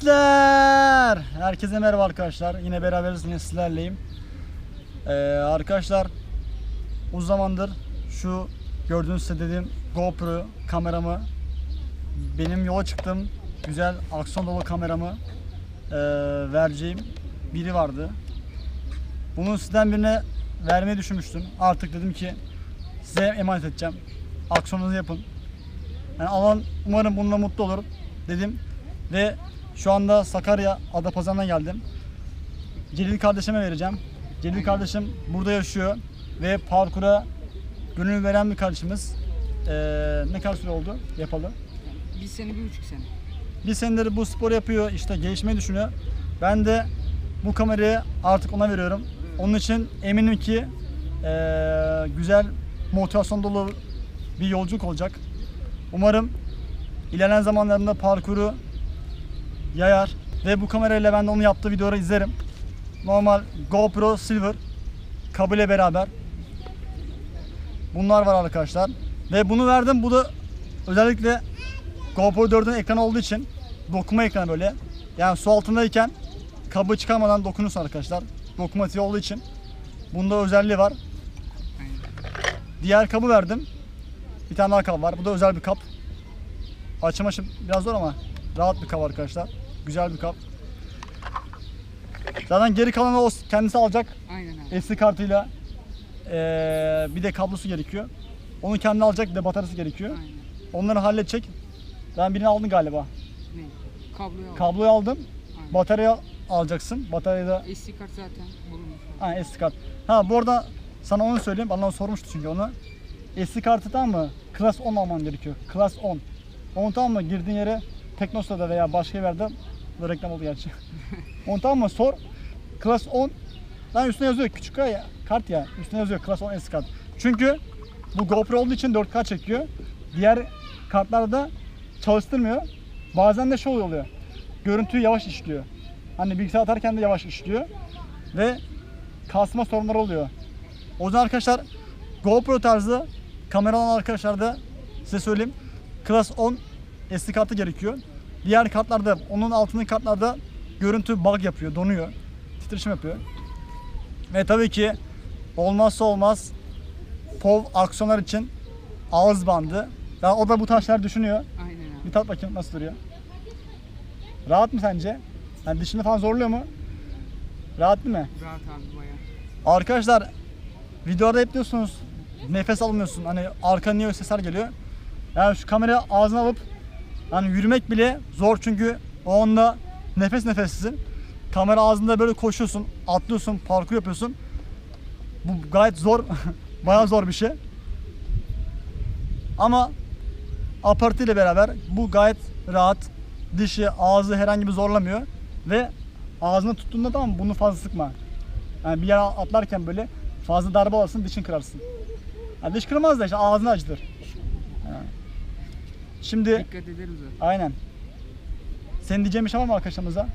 Gençler! Herkese merhaba arkadaşlar. Yine beraberiz yine sizlerleyim. Ee, arkadaşlar uzun zamandır şu gördüğünüz size dediğim GoPro kameramı benim yola çıktığım güzel aksiyon dolu kameramı ee, vereceğim biri vardı. Bunu sizden birine vermeyi düşünmüştüm. Artık dedim ki size emanet edeceğim. Aksiyonunuzu yapın. Yani alan umarım bununla mutlu olur dedim. Ve şu anda Sakarya Adapazarı'na geldim. Celil kardeşime vereceğim. Celil kardeşim burada yaşıyor ve parkura gönül veren bir kardeşimiz. Ee, ne kadar süre oldu yapalı? Bir sene, bir buçuk sene. Bir senedir bu spor yapıyor, işte gelişmeyi düşünüyor. Ben de bu kamerayı artık ona veriyorum. Onun için eminim ki eee, güzel, motivasyon dolu bir yolculuk olacak. Umarım ilerleyen zamanlarında parkuru yayar ve bu kamerayla ben de onun yaptığı videoları izlerim. Normal GoPro Silver kabile beraber. Bunlar var arkadaşlar. Ve bunu verdim. Bu da özellikle GoPro 4'ün ekranı olduğu için dokuma ekranı böyle. Yani su altındayken kabı çıkarmadan dokunursun arkadaşlar. Dokumatiği olduğu için. Bunda özelliği var. Diğer kabı verdim. Bir tane daha kap var. Bu da özel bir kap. Açım açım biraz zor ama rahat bir kap arkadaşlar. Güzel bir kap. Zaten geri kalanı o kendisi alacak. Aynen abi. SD kartıyla eee, bir de kablosu gerekiyor. Onu kendi alacak bir de bataryası gerekiyor. Aynen. Onları halledecek. Ben birini aldım galiba. Ne? Kabloyu al. Kabloyu aldım. Aynen. Batarya alacaksın. Bataryayı da SD kart zaten bulunmuş. ha, SD kart. Ha bu arada sana onu söyleyeyim. Bana sormuştu çünkü onu. SD kartı tamam mı? Class 10 alman gerekiyor. Class 10. Onu tamam mı? Girdiğin yere Teknosa'da veya başka yerde bu reklam oldu gerçi. onu tamam mı? Sor. Class 10. Lan üstüne yazıyor küçük ya kart ya. Üstüne yazıyor Class 10 SD kart. Çünkü bu GoPro olduğu için 4K çekiyor. Diğer kartlarda çalıştırmıyor. Bazen de şey oluyor. Görüntüyü yavaş işliyor. Hani bilgisayar atarken de yavaş işliyor. Ve kasma sorunları oluyor. O yüzden arkadaşlar GoPro tarzı kamera olan arkadaşlar da size söyleyeyim. Class 10 SD kartı gerekiyor. Diğer kartlarda onun altındaki kartlarda görüntü bug yapıyor, donuyor. Titreşim yapıyor. Ve tabii ki olmazsa olmaz POV aksiyonlar için ağız bandı. Ya o da bu taşlar düşünüyor. Aynen abi. Bir tat bakayım nasıl duruyor. Rahat mı sence? Yani dişini falan zorluyor mu? Rahat değil mi? Rahat abi baya. Arkadaşlar videoda hep diyorsunuz nefes almıyorsun. Hani arka niye sesler geliyor. Yani şu kamerayı ağzına alıp hani yürümek bile zor çünkü o anda nefes nefessizsin. Kamera ağzında böyle koşuyorsun, atlıyorsun, parkur yapıyorsun. Bu gayet zor. Bayağı zor bir şey. Ama aparatı ile beraber bu gayet rahat. Dişi, ağzı herhangi bir zorlamıyor. Ve ağzını tuttuğunda tamam? Bunu fazla sıkma. Yani bir yere atlarken böyle fazla darbe alırsın dişin kırarsın. Yani diş kırmaz da işte ağzını acıtır. Yani. Şimdi Dikkat ederim zaten. aynen. Senin diyeceğin bir şey var mı arkadaşlarımıza?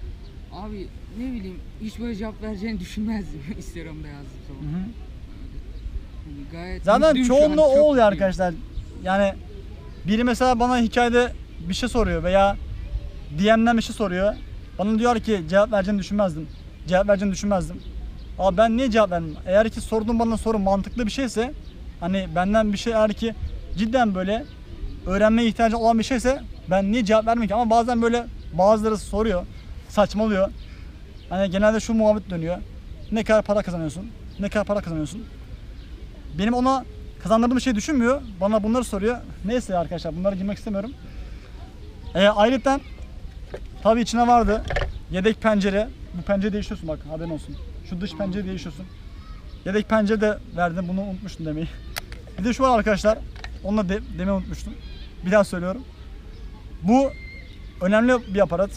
Abi ne bileyim hiç böyle cevap vereceğini düşünmezdim Instagram'da yazdım Hı sonra. hı. Yani gayet Zaten mutluyum şu an, çoğunluğu o çok oluyor mutluyum. arkadaşlar. Yani biri mesela bana hikayede bir şey soruyor veya DM'den bir şey soruyor. Bana diyor ki cevap vereceğini düşünmezdim. Cevap vereceğini düşünmezdim. Abi ben niye cevap verdim? Eğer ki sorduğun bana soru mantıklı bir şeyse hani benden bir şey eğer ki cidden böyle öğrenmeye ihtiyacı olan bir şeyse ben niye cevap vermeyeyim? Ama bazen böyle bazıları soruyor, saçmalıyor. Hani genelde şu muhabbet dönüyor. Ne kadar para kazanıyorsun? Ne kadar para kazanıyorsun? Benim ona kazandırdığım şey düşünmüyor. Bana bunları soruyor. Neyse arkadaşlar bunlara girmek istemiyorum. Ee, ayrıca tabii içine vardı. Yedek pencere. Bu pencere değişiyorsun bak haberin olsun. Şu dış pencere değişiyorsun. Yedek pencere de verdim. Bunu unutmuştum demeyi. Bir de şu var arkadaşlar. Onu da de, demeyi unutmuştum. Bir daha söylüyorum. Bu önemli bir aparat.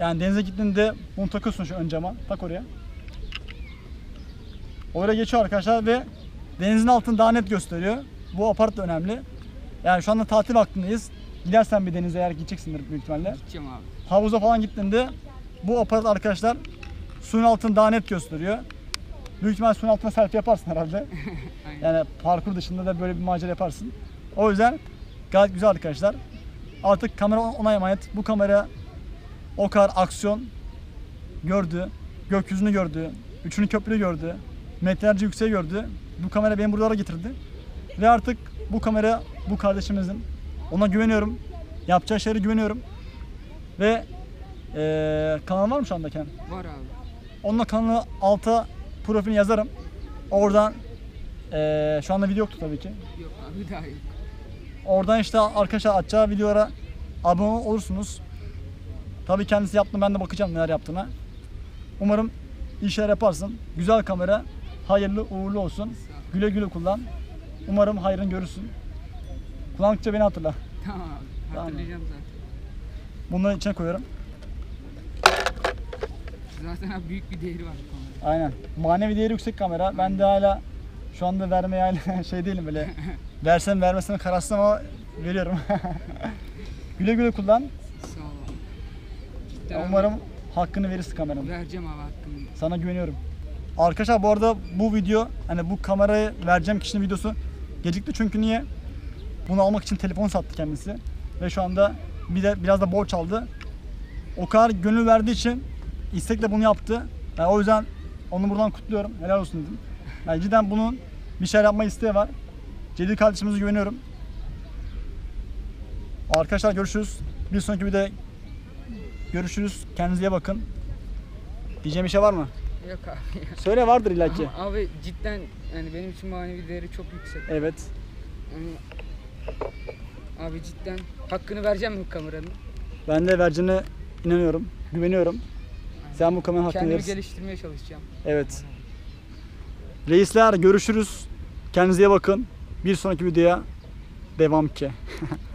Yani denize gittiğinde bunu takıyorsun şu ön cama. Tak oraya. Oraya geçiyor arkadaşlar ve denizin altını daha net gösteriyor. Bu aparat da önemli. Yani şu anda tatil vaktindeyiz. Gidersen bir denize eğer gideceksindir büyük ihtimalle. Gideceğim abi. Havuza falan gittiğinde bu aparat arkadaşlar suyun altını daha net gösteriyor. Büyük ihtimal suyun altına selfie yaparsın herhalde. Yani parkur dışında da böyle bir macera yaparsın. O yüzden gayet güzel arkadaşlar. Artık kamera ona emanet. Bu kamera o kadar aksiyon gördü, gökyüzünü gördü, üçünü köprüyü gördü, metrelerce yükseği gördü. Bu kamera beni buralara getirdi. Ve artık bu kamera bu kardeşimizin. Ona güveniyorum. Yapacağı şeylere güveniyorum. Ve eee kanal var mı şu anda Ken? Var abi. Onunla kanalı alta profilini yazarım. Oradan eee, şu anda video yoktu tabii ki. Yok abi daha yok. Oradan işte arkadaşlar atacağı videolara abone olursunuz. Tabii kendisi yaptı ben de bakacağım neler yaptığına. Umarım iyi şeyler yaparsın. Güzel kamera. Hayırlı uğurlu olsun. Güle güle kullan. Umarım hayrını görürsün. Kullandıkça beni hatırla. Tamam abi. Hatırlayacağım zaten. Bunları içine koyuyorum. Zaten abi büyük bir değeri var bu kameranın. Aynen. Manevi değeri yüksek kamera. Ben de hala şu anda vermeye hala şey değilim böyle. Versem vermesem kararsızım ama veriyorum. güle güle kullan. Sağ ol abi. Cidden abi, Umarım hakkını verirsin kameranın. Vereceğim abi hakkını. Sana güveniyorum. Arkadaşlar bu arada bu video hani bu kamerayı vereceğim kişinin videosu gecikti çünkü niye? Bunu almak için telefon sattı kendisi ve şu anda bir de biraz da borç aldı. O kadar gönül verdiği için istekle bunu yaptı. Yani o yüzden onu buradan kutluyorum. Helal olsun dedim. Yani cidden bunun bir şeyler yapma isteği var. Celil kardeşimize güveniyorum. Arkadaşlar görüşürüz. Bir sonraki videoda görüşürüz. Kendinize iyi bakın. Diyeceğim bir şey var mı? Yok abi ya. Söyle vardır illaki. Ama abi cidden yani benim için manevi değeri çok yüksek. Evet. Yani abi cidden hakkını vereceğim mi bu kameranın? Ben de vereceğine inanıyorum. Güveniyorum. Sen bu kameranın hakkını Kendimi verirsin. geliştirmeye çalışacağım. Evet. Reisler görüşürüz. Kendinize iyi bakın. Bir sonraki videoya devam ki.